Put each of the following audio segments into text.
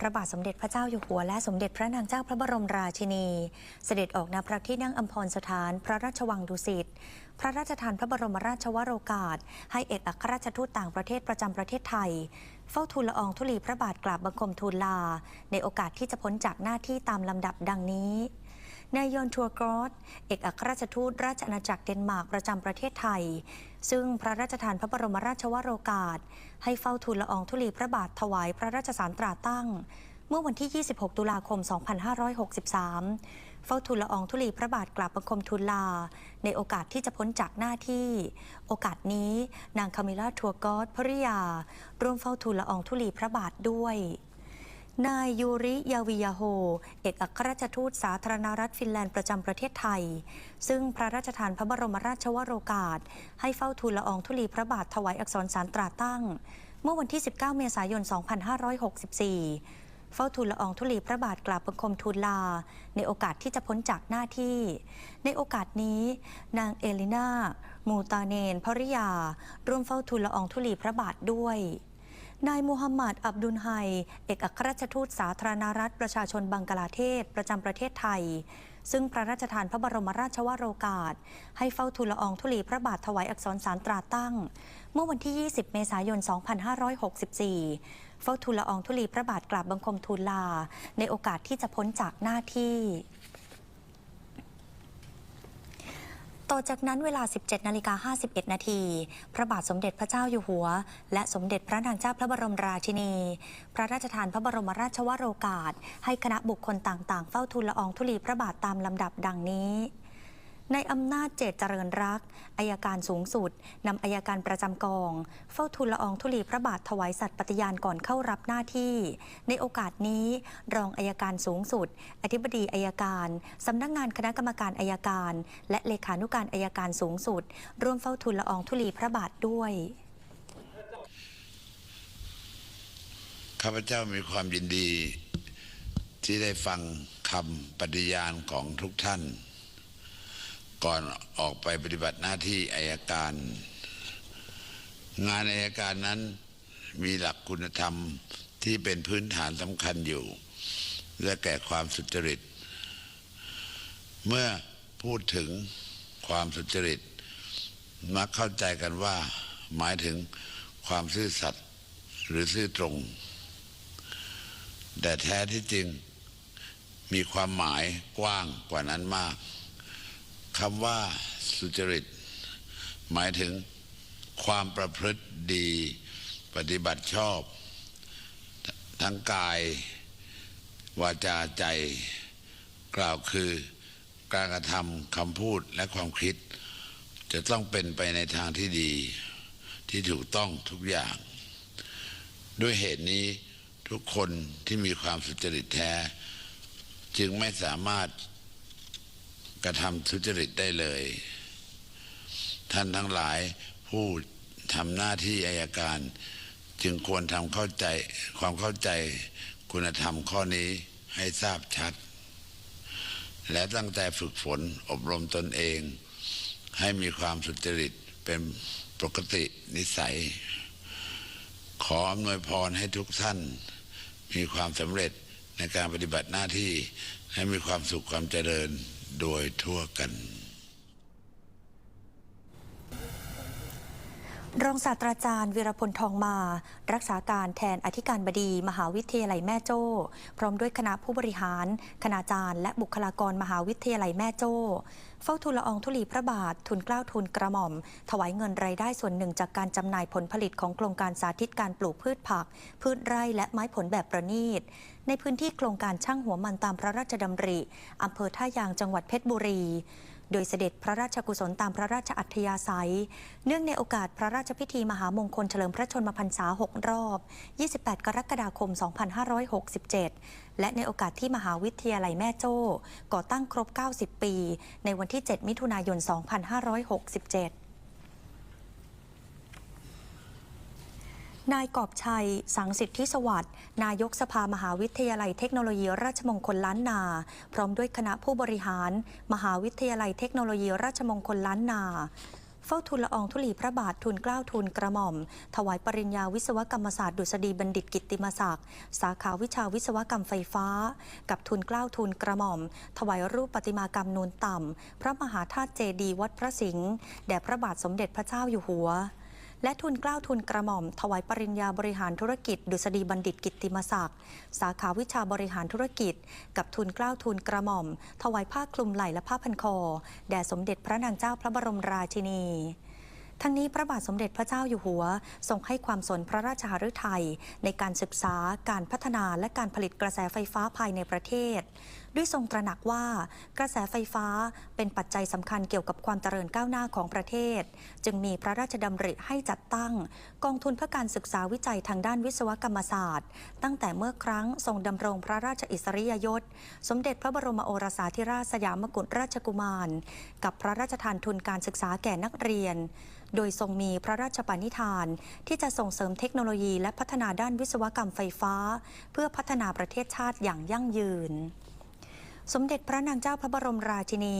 พระบาทสมเด็จพระเจ้าอยู่หัวและสมเด็จพระนางเจ้าพระบรมราชินี เสด็จออกณพระที่นั่งอัมพรสถาน พระราชวังดุสิตพระราชทานพระบรมราชวโรกาส ให้เอกอัครราชทูตต่างประเทศประจำประเทศไทย เฝ้าทูลละอองธุลีพระบาทกราบบังคมทูลลา ในโอกาสที่จะพ้นจากหน้าที่ตามลำดับดังนี้ นายยอนทัวกรอสเอกอัครราชทูตราชอาณาจักรเดนมาร์กประจำประเทศไทย ซึ่งพระราชทานพระบรมราชวโรกาส ให้เฝ้าทูลละอองธุลีพระบาทถวายพระราชสารตราตั้ง เมื่อวันที่ 26 ตุลาคม 2563 เฝ้าทูลละอองธุลีพระบาทกราบบังคมทูลลา ในโอกาสที่จะพ้นจากหน้าที่ โอกาสนี้นางคามิลาทัวร์กอสภริยา ร่วมเฝ้าทูลละอองธุลีพระบาทด้วย นายยูริยาวิยาโฮ เอกอัครราชทูตสาธารณรัฐฟินแลนด์ประจำประเทศไทย ซึ่งพระราชทานพระบรมราชวโรกาส ให้เฝ้าทูลละอองธุลีพระบาทถวายอักษรสารตราตั้ง เมื่อวันที่ 19 เมษายน 2564 เฝ้าทูลละอองธุลีพระบาทกราบบังคมทูลลา ในโอกาสที่จะพ้นจากหน้าที่ ในโอกาสนี้ นางเอลินา มูตาเนนภริยา ร่วมเฝ้าทูลละอองธุลีพระบาทด้วย นายมูฮัมหมัด อับดุลไฮ เอกอัครราชทูตสาธารณรัฐประชาชนบังกลาเทศ ประจำประเทศไทย ซึ่งพระราชทานพระบรมราชวโรกาส ให้เฝ้าทูลละอองธุลีพระบาทถวายอักษรสารตราตั้ง เมื่อวันที่ 20 เมษายน 2564 เฝ้าทูลละอองธุลีพระบาทกราบบังคมทูลลา ในโอกาสที่จะพ้นจากหน้าที่ ต่อจากนั้นเวลา 17นาฬิกา51 นาที พระบาทสมเด็จพระเจ้าอยู่หัว และสมเด็จพระนางเจ้าพระบรมราชินี พระราชทานพระบรมราชวโรกาส ให้คณะบุคคลต่างๆ เฝ้าทูลละอองธุลีพระบาทตามลำดับดังนี้ ในอำนาจเจตเจริญรักอายการสูงสุดนำอายการประจำกอง เฝ้าทูลละอองธุลีพระบาทถวายสัตย์ปฏิญาณก่อนเข้ารับหน้าที่ ในโอกาสนี้ รองอายการสูงสุด อธิบดีอายการสำนักงานคณะกรรมการอายการ และเลขานุการอายการสูงสุด ร่วมเฝ้าทูลละอองธุลีพระบาทด้วยข้าพเจ้ามีความยินดีที่ได้ฟังคำปฏิญาณของทุกท่าน ก่อนออกไปปฏิบัติหน้าที่อายการ งานอายการนั้นมีหลักคุณธรรมที่เป็นพื้นฐานสำคัญอยู่ และแก่ความสุจริต เมื่อพูดถึงความสุจริต มักเข้าใจกันว่า หมายถึงความซื่อสัตย์หรือซื่อตรง แต่แท้ที่จริงมีความหมายกว้างกว่านั้นมาก คำว่าสุจริต หมายถึงความประพฤติดีปฏิบัติชอบ ทั้งกาย วาจาใจ กล่าวคือ การกระทำคำพูดและความคิด จะต้องเป็นไปในทางที่ดี ที่ถูกต้องทุกอย่าง ด้วยเหตุนี้ทุกคนที่มีความสุจริตแท้ จึงไม่สามารถ กระทำทุจริตได้เลย ท่านทั้งหลายผู้ทำหน้าที่อายการ จึงควรทำเข้าใจความเข้าใจคุณธรรมข้อนี้ให้ทราบชัด และตั้งใจฝึกฝนอบรมตนเอง ให้มีความสุจริตเป็นปกตินิสัย ขออำนวยพรให้ทุกท่าน มีความสำเร็จในการปฏิบัติหน้าที่ให้มีความสุขความเจริญ โดยทั่วกัน รองศาสตราจารย์วีรพลทองมา รักษาการแทนอธิการบดี มหาวิทยาลัยแม่โจ้ พร้อมด้วยคณะผู้บริหาร คณาจารย์ และบุคลากรมหาวิทยาลัยแม่โจ้เฝ้าทูลละอองธุลีพระบาท ทุนเกล้าทุนกระหม่อม ถวายเงินรายได้ส่วนหนึ่งจากการจำหน่ายผลผลิตของโครงการสาธิตการปลูกพืชผัก พืชไร่และไม้ผลแบบประณีต ในพื้นที่โครงการช่างหัวมันตามพระราชดำริอำเภอท่ายางจังหวัดเพชรบุรี โดยเสด็จพระราชกุศลตามพระราชอัธยาศัย เนื่องในโอกาสพระราชพิธีมหามงคลเฉลิมพระชนมพรรษา 6 รอบ 28 กรกฎาคม 2567 และในโอกาสที่มหาวิทยาลัยแม่โจ้ ก่อตั้งครบ 90 ปี ในวันที่ 7 มิถุนายน 2567 นายกอบชัย สังสิทธิสวัสดิ์นายกสภามหาวิทยาลัยเทคโนโลยีราชมงคลล้านนา พร้อมด้วยคณะผู้บริหาร มหาวิทยาลัยเทคโนโลยีราชมงคลล้านนาเฝ้าทูลละอองธุลีพระบาททูลเกล้าทูลกระหม่อม ถวายปริญญาวิศวกรรมศาสตร์ดุษฎีบัณฑิตกิติมศักดิ์สาขาวิชาวิศวกรรมไฟฟ้า กับทูลเกล้าทูลกระหม่อม ถวายรูปประติมากรรมนูนต่ำ พระมหาธาตุเจดีย์วัดพระสิงห์แด่พระบาทสมเด็จพระเจ้าอยู่หัว และทุนกล้าวทุนกระหม่อม ถวายปริญญาบริหารธุรกิจ ดุษฎีบัณฑิตกิตติมศักดิ์สาขาวิชาบริหารธุรกิจ กับทุนกล้าวทุนกระหม่อม ถวายผ้าคลุมไหล่และผ้าพันคอ แด่สมเด็จพระนางเจ้าพระบรมราชินีทั้งนี้พระบาทสมเด็จพระเจ้าอยู่หัวทรงให้ความสนพระราชหฤทัยในการศึกษา การพัฒนาและการผลิตกระแสไฟฟ้าภายในประเทศด้วยทรงตระหนักว่ากระแสไฟฟ้าเป็นปัจจัยสำคัญเกี่ยวกับความเจริญก้าวหน้าของประเทศ จึงมีพระราชดำริให้จัดตั้ง กองทุนเพื่อการศึกษาวิจัยทางด้านวิศวกรรมศาสตร์ ตั้งแต่เมื่อครั้งทรงดำรงพระราชอิสริยยศ สมเด็จพระบรมโอรสาธิราชสยามกุฎราชกุมาร กับพระราชทานทุนการศึกษาแก่นักเรียน โดยทรงมีพระราชปณิธาน ที่จะส่งเสริมเทคโนโลยีและพัฒนาด้านวิศวกรรมไฟฟ้า เพื่อพัฒนาประเทศชาติอย่างยั่งยืน สมเด็จพระนางเจ้าพระบรมราชินี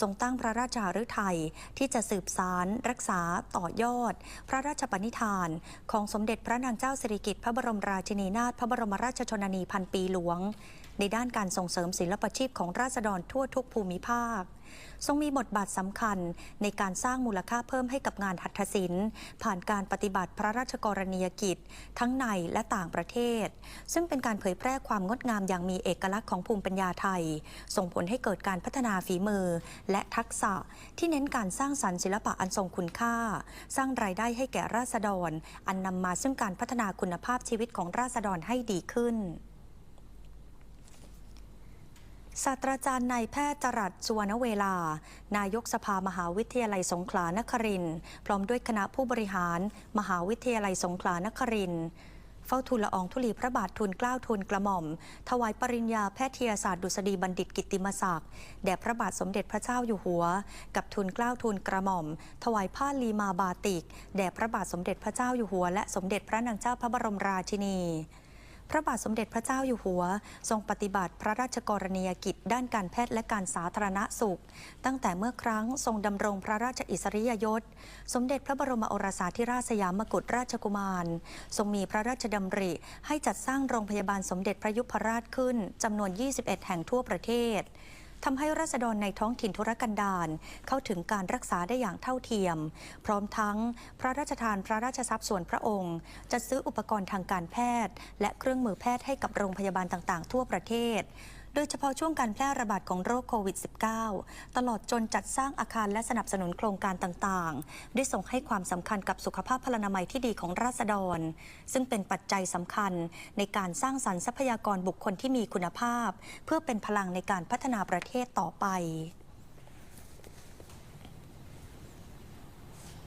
ทรงตั้งพระราชาฤทัยที่จะสืบสาร รักษาต่อยอด พระราชปณิธาน ของสมเด็จพระนางเจ้าสิริกิติ์พระบรมราชินีนาถพระบรมราชชนนีพันปีหลวง ในด้านการส่งเสริมศิลปชีพของราษฎรทั่วทุกภูมิภาค ทรงมีบทบาทสำคัญในการสร้างมูลค่าเพิ่มให้กับงานหัตถศิลป์ ผ่านการปฏิบัติพระราชกรณียกิจ ทั้งในและต่างประเทศ ซึ่งเป็นการเผยแพร่ความงดงามอย่างมีเอกลักษณ์ของภูมิปัญญาไทย ส่งผลให้เกิดการพัฒนาฝีมือ และทักษะที่เน้นการสร้างสรรค์ศิลปะอันทรงคุณค่า สร้างรายได้ให้แก่ราษฎร อันนำมาซึ่งการพัฒนาคุณภาพชีวิตของราษฎรให้ดีขึ้น ศาสตราจารย์นายแพทย์จรัสสุวรรณเวลา นายกสภามหาวิทยาลัยสงขลานครินทร์พร้อมด้วยคณะผู้บริหาร มหาวิทยาลัยสงขลานครินทร์เฝ้าทูลละอองธุลีพระบาททูลเกล้าทูลกระหม่อม ถวายปริญญาแพทยศาสตร์ดุษฎีบัณฑิตกิติมศักดิ์แด่พระบาทสมเด็จพระเจ้าอยู่หัว กับทูลเกล้าทูลกระหม่อม ถวายผ้าลีมาบาติกแด่พระบาทสมเด็จพระเจ้าอยู่หัว และสมเด็จพระนางเจ้าพระบรมราชินี ระบาทสมเด็จพระเจ้าอยู่หัว ทรงปฏิบัติพระราชกรณียกิจด้านการแพทย์และการสาธารณสุข ตั้งแต่เมื่อครั้งทรงดำรงพระราชอิสริยยศ สมเด็จพระบรมโอรสาธิราชสยามกุฎราชกุมาร ทรงมีพระราชดำริให้จัดสร้างโรงพยาบาลสมเด็จพระยุพราชขึ้นจำนวน 21 แห่งทั่วประเทศ ทำให้ราษฎรในท้องถิ่นธุรกันดารเข้าถึงการรักษาได้อย่างเท่าเทียม พร้อมทั้งพระราชทานพระราชทรัพย์ส่วนพระองค์ จะซื้ออุปกรณ์ทางการแพทย์ และเครื่องมือแพทย์ให้กับโรงพยาบาลต่าง ๆ ทั่วประเทศ โดยเฉพาะช่วงการแพร่ระบาดของโรคโควิด -19 ตลอดจนจัดสร้างอาคารและสนับสนุนโครงการต่างๆ ได้ส่งให้ความสำคัญกับสุขภาพพลานามัยที่ดีของราษฎร ซึ่งเป็นปัจจัยสำคัญในการสร้างสรรค์ทรัพยากรบุคคลที่มีคุณภาพ เพื่อเป็นพลังในการพัฒนาประเทศต่อไป